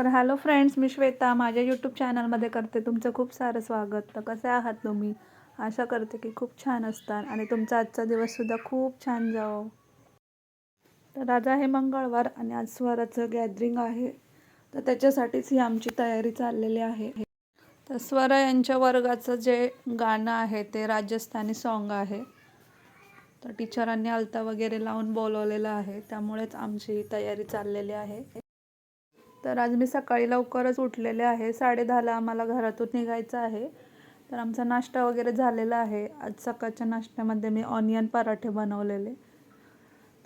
तर hello friends मी श्वेता. माझ्या YouTube चॅनलमध्ये करते तुमचं खूप सारं स्वागत. तर कसे आहात तुम्ही? आशा करते की खूप छान असतात आणि तुमचा आजचा दिवससुद्धा खूप छान जावो. तर आज आहे मंगळवार आणि आज स्वराचं गॅदरिंग आहे. तर त्याच्यासाठीच ही आमची तयारी चाललेली आहे. तर स्वरा यांच्या वर्गाचं जे गाणं आहे ते राजस्थानी सॉन्ग आहे. तर टीचरांनी आलता वगैरे लावून बोलवलेलं आहे. त्यामुळेच आमची तयारी चाललेली आहे. तर आज मी सकाळी लवकरच उठलेले आहे. साडे दहाला आम्हाला घरातून निघायचं आहे. तर आमचा नाश्ता वगैरे झालेला आहे. आज सकाळच्या नाश्त्यामध्ये मी ऑनियन पराठे बनवलेले.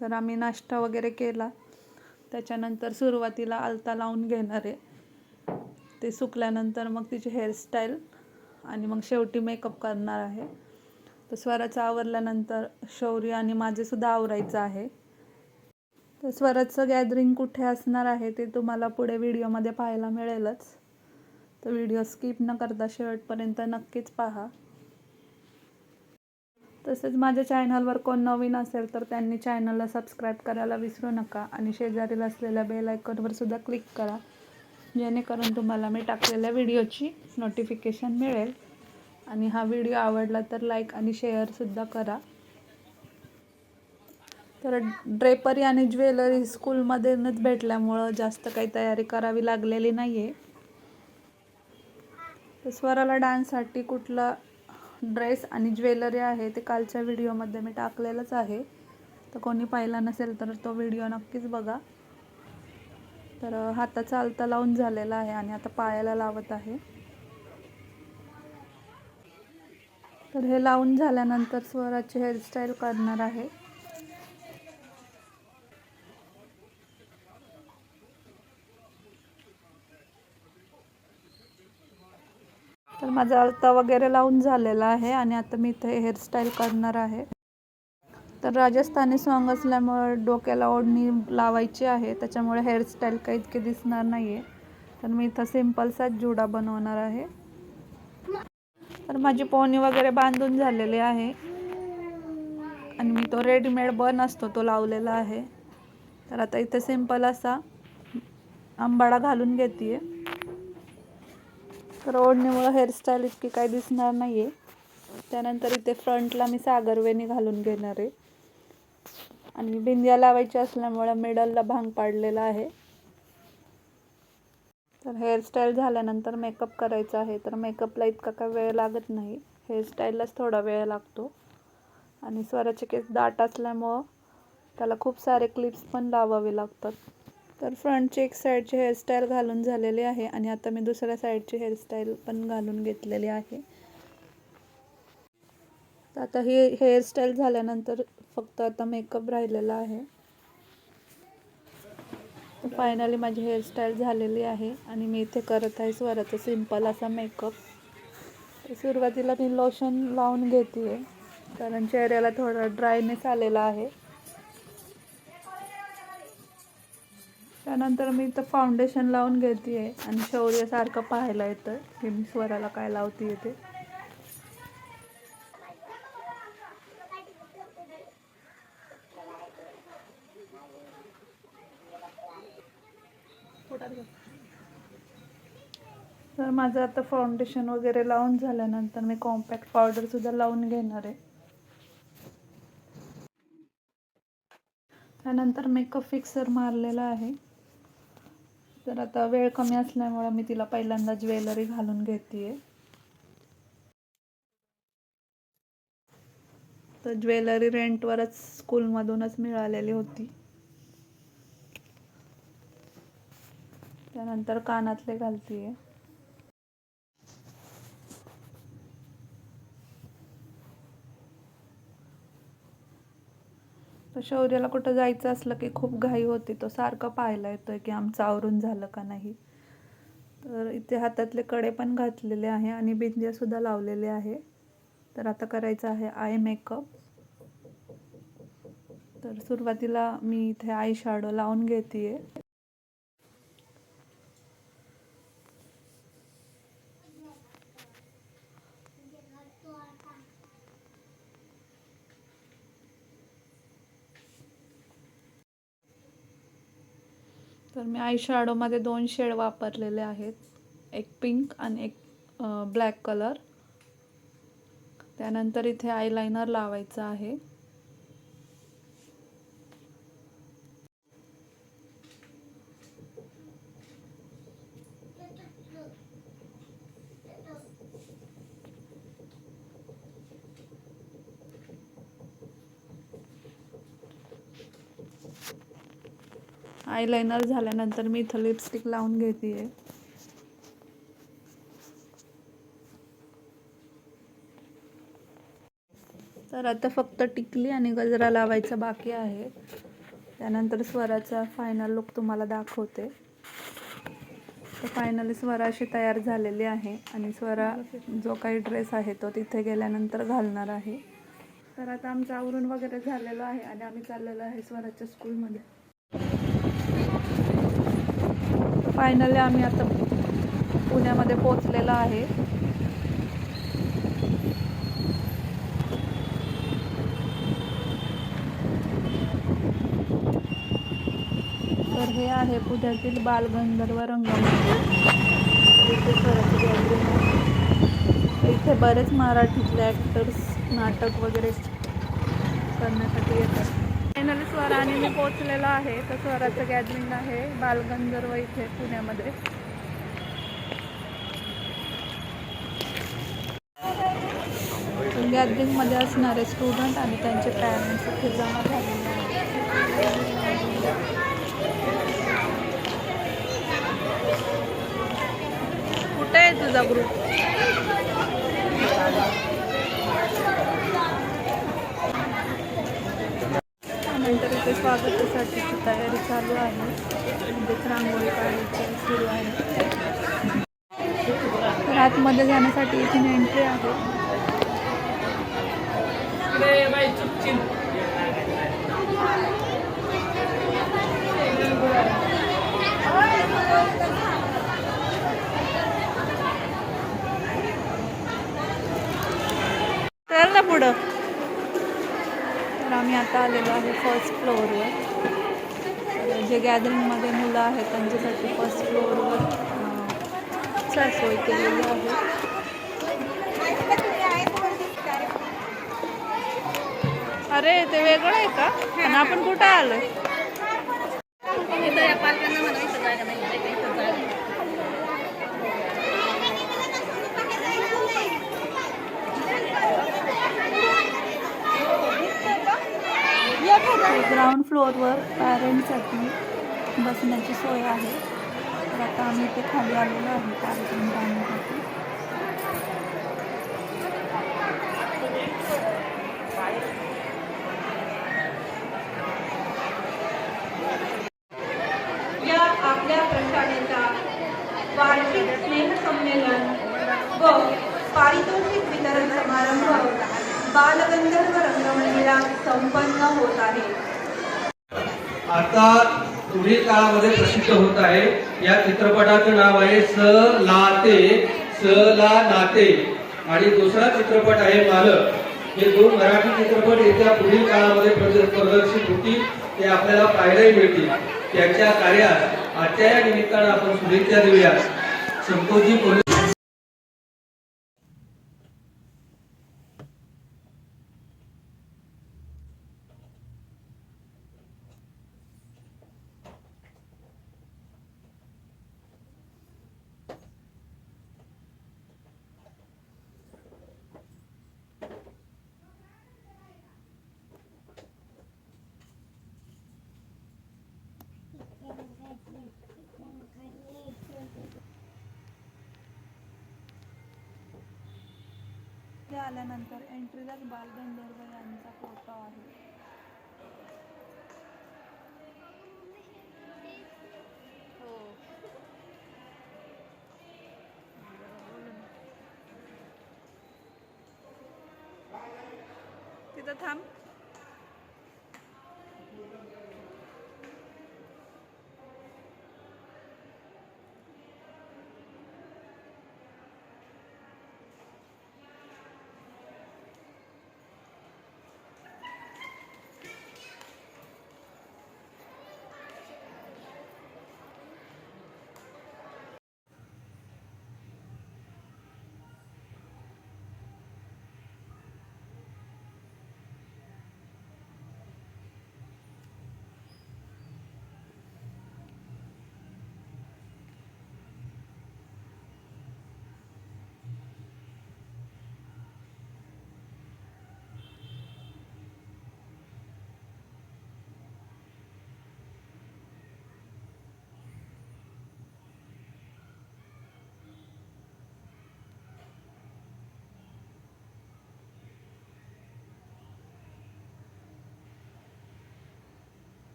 तर आम्ही नाश्ता वगैरे केला. त्याच्यानंतर सुरुवातीला आलता लावून घेणार. आहे ते सुकल्यानंतर मग तिची हेअरस्टाईल आणि मग शेवटी मेकअप करणार आहे. तर स्वराचं आवरल्यानंतर शौर्य आणि माझेसुद्धा आवरायचं आहे. तर स्वराजचं गॅदरिंग कुठे असणार आहे ते तुम्हाला पुढे व्हिडिओमध्ये पाहायला मिळेलच. तर व्हिडिओ स्किप न करता शेवटपर्यंत नक्कीच पहा. तसेच माझ्या चॅनलवर कोण नवीन असेल तर त्यांनी चॅनलला सबस्क्राईब करायला विसरू नका आणि शेजारील असलेल्या बेल आयकॉनवर सुद्धा क्लिक करा. जेणेकरून तुम्हाला मी टाकलेल्या व्हिडिओची नोटिफिकेशन मिळेल. आणि हा व्हिडिओ आवडला तर लाईक आणि शेअरसुद्धा करा. तर ड्रेपरी आणि ज्वेलरी स्कूलमधूनच भेटल्यामुळं जास्त काही तयारी करावी लागलेली नाही आहे तर स्वराला डान्ससाठी कुठला ड्रेस आणि ज्वेलरी आहे ते कालच्या व्हिडिओमध्ये मी टाकलेलंच आहे. तर कोणी पाहिला नसेल तर तो व्हिडिओ नक्कीच बघा. तर हाताचा आलता लावून झालेला आहे आणि आता पायाला लावत आहे. तर हे लावून झाल्यानंतर स्वराची हेअरस्टाईल करणार आहे. माझा आलता वगैरे लावून झालेला आहे आणि आता मी इथे हेअरस्टाईल करणार आहे. तर राजस्थानी सॉन्ग असल्यामुळे डोक्याला ओढणी लावायची आहे त्याच्यामुळे हेअरस्टाईल काही इतके दिसणार नाही आहे तर मी इथं सिम्पलचाच जुडा बनवणार आहे. तर माझी पोहणी वगैरे बांधून झालेली आहे. आणि मी तो रेडीमेड बन असतो तो लावलेला आहे. तर आता इथे सिंपल असा आंबाडा घालून घेते आहे तर ओढणीमुळं हेअरस्टाईल इतकी काही दिसणार नाही आहे त्यानंतर इथे फ्रंटला मी सागरवेणी घालून घेणार आहे. आणि बिंदिया लावायची असल्यामुळं मिडलला भांग पाडलेला आहे. तर हेअरस्टाईल झाल्यानंतर मेकअप करायचा आहे. तर मेकअपला इतका काय वेळ लागत नाही. हेअरस्टाईललाच थोडा वेळ लागतो. आणि स्वराचे केस दाट असल्यामुळं त्याला खूप सारे क्लिप्स पण लावावे लागतात. तर फ्रंटची एक साईडची हेअरस्टाईल घालून झालेली आहे आणि आता मी दुसऱ्या साईडची हेअरस्टाईल पण घालून घेतलेली आहे. तर आता ही हेअरस्टाईल झाल्यानंतर फक्त आता मेकअप राहिलेला आहे. फायनली माझी हेअरस्टाईल झालेली आहे आणि मी इथे करत आहे स्वराचा सिंपल असा मेकअप सुरुवातीला मी लोशन लावून घेते कारण चेहऱ्याला थोडा ड्रायनेस आलेला आहे. त्यानंतर मी इथं फाउंडेशन लावून घेते आहे आणि शौर्यासारखं पाहायला येतं. की मी स्वराला काय लावते येते तर माझं आता फाउंडेशन वगैरे लावून झाल्यानंतर मी कॉम्पॅक्ट पावडरसुद्धा लावून घेणार आहे. त्यानंतर मेकअप फिक्सर मारलेला आहे. तर आता वेळ कमी असल्यामुळे मी तिला पहिल्यांदा ज्वेलरी घालून घेते तर ज्वेलरी रेंटवरच स्कूलमधूनच मिळालेली होती. त्यानंतर कानातले घालते तर शौर्याला कुठं जायचं असलं की खूप घाई होती. तो सारखं पाहायला येतोय की आमचं आवरून झालं का नाही. तर इथे हातातले कडे पण घातलेले आहे आणि बिंदियासुद्धा लावलेले आहे. तर आता करायचं आहे आय मेकअप. तर सुरुवातीला मी इथे आय शॅडो लावून घेते आहे तर मी आय शॅडोमध्ये दोन शेड वापरलेले आहेत. एक पिंक आणि एक ब्लॅक कलर त्यानंतर इथे आयलायनर लावायचं आहे. आयलायनर झाल्यानंतर मी इथं लिपस्टिक लावून घेते आहे तर आता फक्त टिकली आणि गजरा लावायचा बाकी आहे. त्यानंतर स्वराचा फायनल लुक तुम्हाला दाखवते. तर फायनली स्वरा अशी तयार झालेली आहे आणि स्वरा जो काही ड्रेस आहे तो तिथे गेल्यानंतर घालणार आहे. तर आता आमचं आवरून वगैरे झालेलं आहे आणि आम्ही चाललेलो आहे स्वराच्या स्कूलमध्ये फायनली आम्ही आता पुण्यामध्ये पोचलेला आहे. तर हे आहे पुण्यातील बालगंधर्व रंगमंदिर. इथे इथे बरेच मराठीतले ॲक्टर्स नाटक वगैरे करण्यासाठी येतात. फायनली स्वरा आणि मी पोचलेलो आहे. तर स्वराचं गॅदरिंग आहे बालगंधर्व इथे पुण्यामध्ये. गॅदरिंगमध्ये असणारे स्टुडंट आणि त्यांचे पॅरेंट्स इथे जमा झालेले कुठे आहे तुझा ग्रुप त्यानंतर इथे स्वागतासाठीची तयारी चालू आहे. म्हणजेच रांगोळी काढायची सुरू आहे. आतमध्ये जाण्यासाठी इथून एंट्री आहे. पुढं. आम्ही आता आलेलो आहे फर्स्ट फ्लोअरवर जे गॅदरिंगमध्ये मुलं आहेत त्यांच्यासाठी फर्स्ट फ्लोअरवर चा सोय केलेली आहे. अरे ते वेगळं आहे का? आणि आपण कुठं आलो ग्राउंड फ्लोअरवर पॅरेंटसाठी बसण्याची सोय आहे. तर आता आम्ही इथे खाली आलेलो आहे कार्यक्रम पाहण्यासाठी. या आपल्या प्रशालेचा वार्षिक स्नेहसंमेलन व पारितोषिक वितरण समारंभ बालगंधर्व संपन्न होत आहे. आता पुढील काळामध्ये प्रसिद्ध होत आहे. या चित्रपटाचं नाव आहे स लाते स ला नाते. आणि दुसरा चित्रपट आहे मालक. हे दोन मराठी चित्रपट येत्या पुढील काळामध्ये प्रदर्शित होतील. ते आपल्याला पाहायलाही मिळतील. त्यांच्या कार्यात आजच्या या निमित्तानं आपण शुभेच्छा देऊया संतोषजी आल्यानंतर एंट्रीलाच बालगंधर्व यांचा फोटो आहे. हो. तिथं थांब.